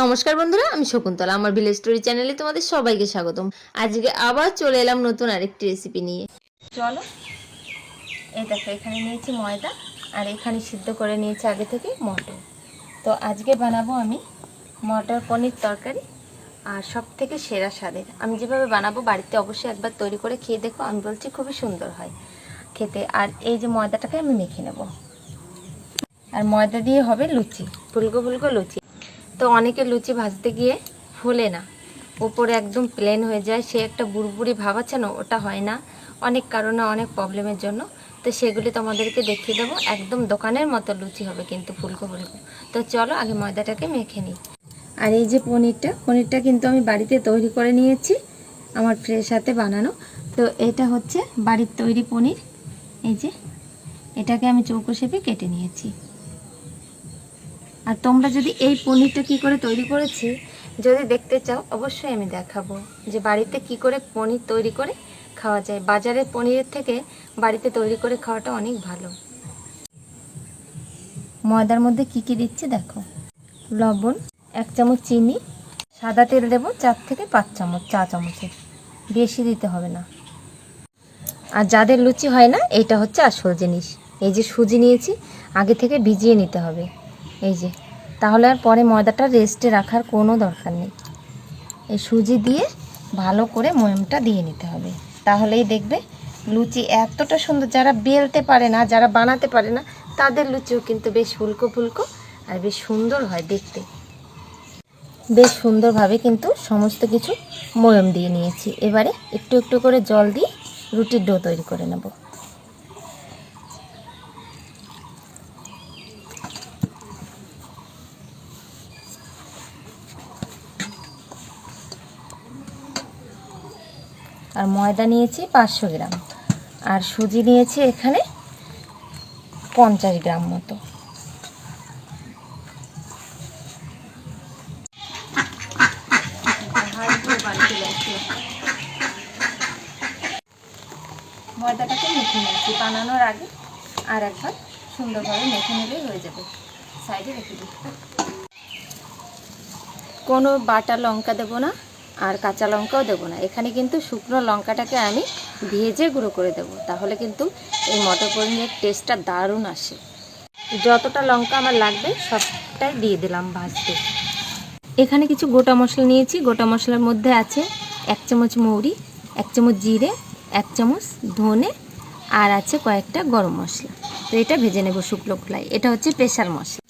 নমস্কার বন্ধুরা, আমি শকুন্তলা। আমার ভিলেজ স্টোরি চ্যানেলে তোমাদের সবাইকে স্বাগতম। আজকে আবার চলে এলাম নতুন আরেকটি রেসিপি নিয়ে। চলো, এই দেখো, এখানে নিয়েছি ময়দা, আর এখানে সিদ্ধ করে নিয়েছি আগে থেকে মটর। তো আজকে বানাবো আমি মটর পনির তরকারি আর সব থেকে সেরা স্বাদের। আমি যেভাবে বানাবো বাড়িতে অবশ্যই একবার তৈরি করে খেয়ে দেখো, আমি বলছি খুবই সুন্দর হয় খেতে। আর এই যে ময়দাটাকে আমি মেখে নেব। আর ময়দা দিয়ে হবে লুচি, ফুলকো ফুলকো লুচি। তো অনেকে লুচি ভাজতে গিয়ে ফোলে না। ওপরে একদম প্লেন হয়ে যায়। সে একটা বুড়বুড়ি ভাব আছে না, ওটা হয় না। অনেক কারণে, অনেক প্রবলেমের জন্য। তো সেগুলি তোমাদেরকে দেখিয়ে দেবো। একদম দোকানের মতো লুচি হবে কিন্তু ফুলকো ফুলকো। তো চলো, আগে ময়দাটাকে মেখে নিই। আর এই যে পনিরটা পনিরটা কিন্তু আমি বাড়িতে তৈরি করে নিয়েছি, আমার ফ্রেশ হাতে বানানো। তো এটা হচ্ছে বাড়ির তৈরি পনির। এই যে, এটাকে আমি চৌকো শেপে কেটে নিয়েছি। আর তোমরা যদি এই পনিরটা কি করে তৈরি করেছি, যদি দেখতে চাও, অবশ্যই আমি দেখাবো যে বাড়িতে কি করে পনির তৈরি করে খাওয়া যায়। বাজারের পনিরের থেকে বাড়িতে তৈরি করে খাওয়াটা অনেক ভালো। ময়দার মধ্যে কি কি দিচ্ছি দেখো। লবণ, এক চামচ চিনি, সাদা তেল দেবো, চার থেকে পাঁচ চামচ, চা চামচের। বেশি দিতে হবে না। আর যাদের লুচি হয় না এটা হচ্ছে আসল জিনিস। এই যে সুজি নিয়েছি, আগে থেকে ভিজিয়ে নিতে হবে। এই যে, তাহলে আর পরে ময়দাটা রেস্টে রাখার কোনো দরকার নেই। এই সুজি দিয়ে ভালো করে ময়মটা দিয়ে নিতে হবে। তাহলেই দেখবে লুচি এতটা সুন্দর, যারা বেলতে পারে না, যারা বানাতে পারে না, তাদের লুচিও কিন্তু বেশ ফুলকো ফুলকো আর বেশ সুন্দর হয় দেখতে। বেশ সুন্দরভাবে কিন্তু সমস্ত কিছু ময়ম দিয়ে নিয়েছি। এবারে একটু একটু করে জল দিয়ে রুটির ডো তৈরি করে নেব। আর ময়দা নিয়েছি পাঁচশো গ্রাম। আর সুজি নিয়েছি এখানে পঞ্চাশ গ্রাম মতো। ময়দাটাকে মেখে নিয়েছি, বানানোর আগে আর একবার সুন্দরভাবে মেখে নিলেই হয়ে যাবে। সাইডে রেখে দিই কোনো বাটা লঙ্কা দেবো না। আর কাঁচা লঙ্কাও দেবো না। এখানে কিন্তু শুকনো লঙ্কাটাকে আমি ভেজে গুঁড়ো করে দেবো। তাহলে কিন্তু এই মটর পনিরের টেস্টটা দারুণ আসে। যতটা লঙ্কা আমার লাগবে, সবটাই দিয়ে দিলাম ভাজতে। এখানে কিছু গোটা মশলা নিয়েছি। গোটা মশলার মধ্যে আছে এক চামচ মৌরি, এক চামচ জিরে, এক চামচ ধনে আর আছে কয়েকটা গরম মশলা। তো এটা ভেজে নেব শুকনো খোলায়। এটা হচ্ছে প্রেশার মশলা।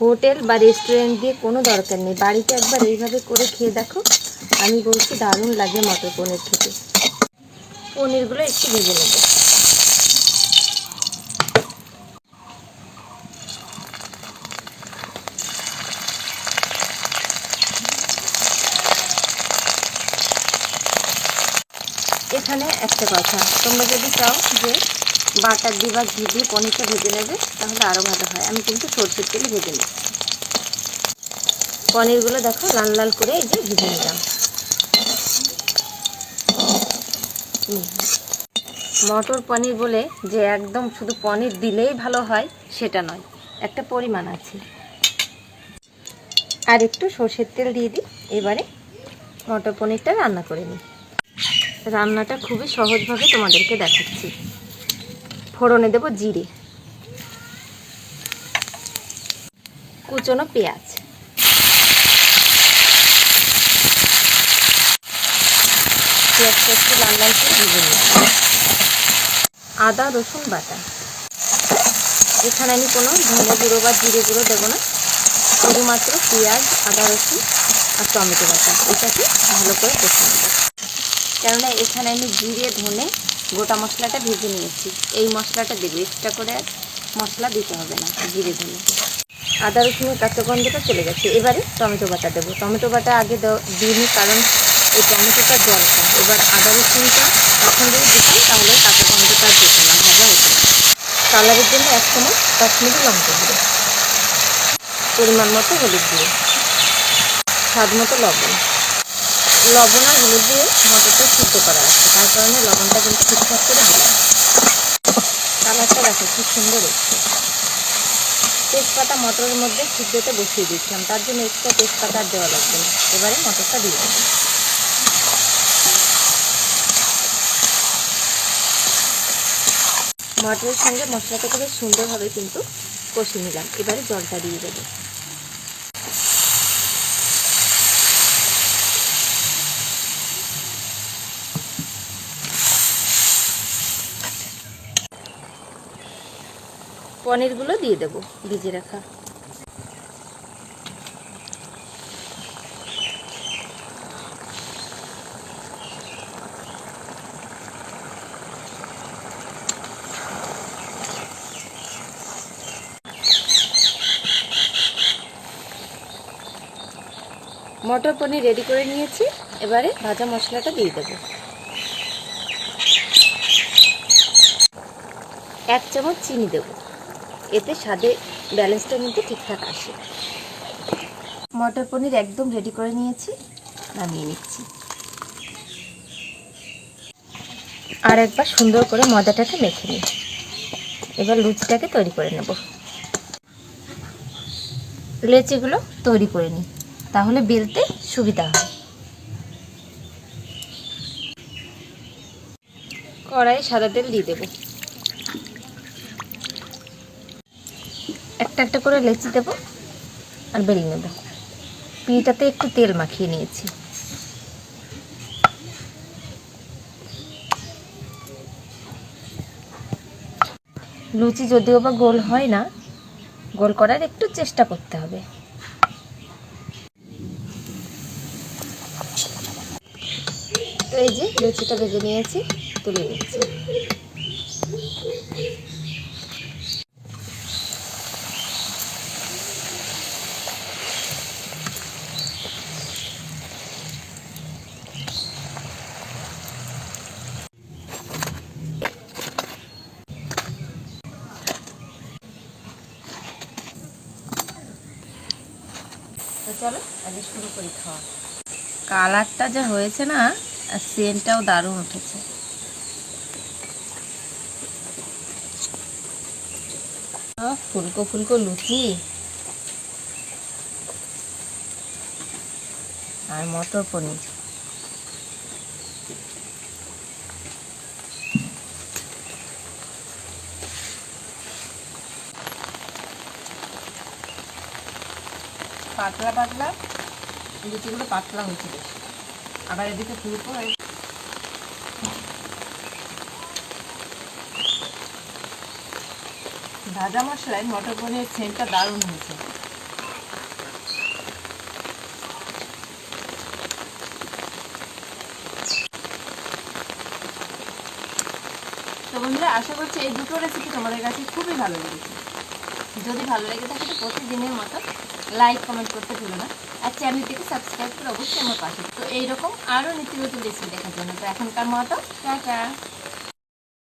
হোটেল বা রেস্টুরেন্ট দিয়ে কোনো দরকার নেই। বাড়িতে একবার এইভাবে করে খেয়ে দেখো। আমি বলছি দারুণ লাগে মটর পনির খেতে। পনিরগুলো একটু ভেজে নেব। এখানে একটা কথা, তোমরা যদি চাও যে বাটার দিয়ে বা ঘি দিয়ে পনিরটা ভেজে নেবে, তাহলে আরও ভালো হয়। আমি কিন্তু সর্ষের তেলে ভেজে নিই। পনিরগুলো দেখো লাল লাল করে এই যে ভেজে নিলাম। মটর পনির বলে যে একদম শুধু পনির দিলেই ভালো হয়, সেটা নয়, একটা পরিমাণ আছে। আর একটু সর্ষের তেল দিয়ে দিই, এবারে মটর পনিরটা রান্না করে নিই। রান্নাটা খুবই সহজভাবে তোমাদেরকে দেখাচ্ছি। ফোড়নে দেব জিরে। কুচনো পেঁয়াজ। লাল আদা, রসুন বাটা। এখানে আমি কোনো ধনে গুঁড়ো বা জিরে গুঁড়ো দেবো না। শুধুমাত্র পেঁয়াজ, আদা, রসুন আর টমেটো বাটা। এটাকে ভালো করে কষে নেব। কেননা এখানে আমি জিরে, ধনে গোটা মশলাটা ভেজে নিয়েছি। এই মশলাটা দেবো এক্সট্রা করে মশলা দিতে হবে না, জিরে ধনে। আদা রসুনের কাঁচা গন্ধটা চলে গেছে। এবারে টমেটো বাটা দেবো। টমেটো বাটা আগে দিইনি কারণ এই টমেটোটা জল খায় এবার আদা, রসুনটা এখন যদি দিতাম, তাহলে কাঁচা গন্ধটা যেত না ভাজা হতো কালারের জন্য এক চামচ কাশ্মীরি লঙ্কা গুঁড়ো। পরিমাণ মতো হলুদ দিয়ে স্বাদ মতো লবণ। লবণ আর হলুদ দিয়ে মটরটা সিদ্ধ করা আছে। তার কারণে লবণটা কিন্তু ঠিকঠাক করে দিলাম কালারটা দেখো কি সুন্দর এসছে তেজপাতা মটরের মধ্যে সিদ্ধতে বসিয়ে দিচ্ছিলাম তার জন্য এক্সট্রা তেজপাতা আর দেওয়া লাগবে না। এবারে মটরটা দিয়ে দেবো। মটরের সঙ্গে মশলাটাকে বেশ সুন্দরভাবে কিন্তু কষিয়ে নিলাম। এবারে জলটা দিয়ে দেবো। পনিরগুলো দিয়ে দেবো ভিজে রাখা। মটর পনির রেডি করে নিয়েছি, এবারে ভাজা মশলাটা দিয়ে দেবো। এক চামচ চিনি দেবো। এতে স্বাদে ব্যালেন্সটা কিন্তু ঠিকঠাক আসে। মটর পনির একদম রেডি করে নিয়েছি, নামিয়ে নিচ্ছি। আর একবার সুন্দর করে ময়দাটাকে মেখে নিই। এবার লুচিটাকে তৈরি করে নেব। লেচিগুলো তৈরি করে নিই, তাহলে বেলতে সুবিধা হয়। কড়াই সাদা তেল দিয়ে দেবো। একটা একটা করে লেচি দেবো আর বেরিয়ে নেব। পিঠাতে একটু তেল মাখিয়ে নিয়েছি। লুচি যদিও বা গোল হয় না, গোল করার একটু চেষ্টা করতে হবে। তো এই যে লুচিটা ভেজে নিয়েছি, তুলে নিচ্ছি। চলো, আগে শুরু করি খাওয়া। কালারটা যা হয়েছে না, আর সেন্টটাও দারুণ উঠেছে। ফুলকো ফুলকো লুচি। আর মটর পনির। পাতলা পাতলা লুচিগুলো পাতলা হয়েছে বেশ। আবার এদিকে ফুলকো হয়ে ভাজা মশলায় মটর পনিরের সেন্টটা দারুণ হয়েছে। তো বন্ধুরা, আশা করছি এই দুটো রেসিপি তোমাদের কাছে খুবই ভালো লেগেছে। যদি ভালো লেগে থাকে তো প্রতিদিনের মতো লাইক কমেন্ট করতে ভুলো না। আর চ্যানেলটিকে সাবস্ক্রাইব করে অবশ্যই আমার পাশে। তো এইরকম আরও নতুন রেসিপি দেখার জন্য। তো এখনকার মতো, টাটা।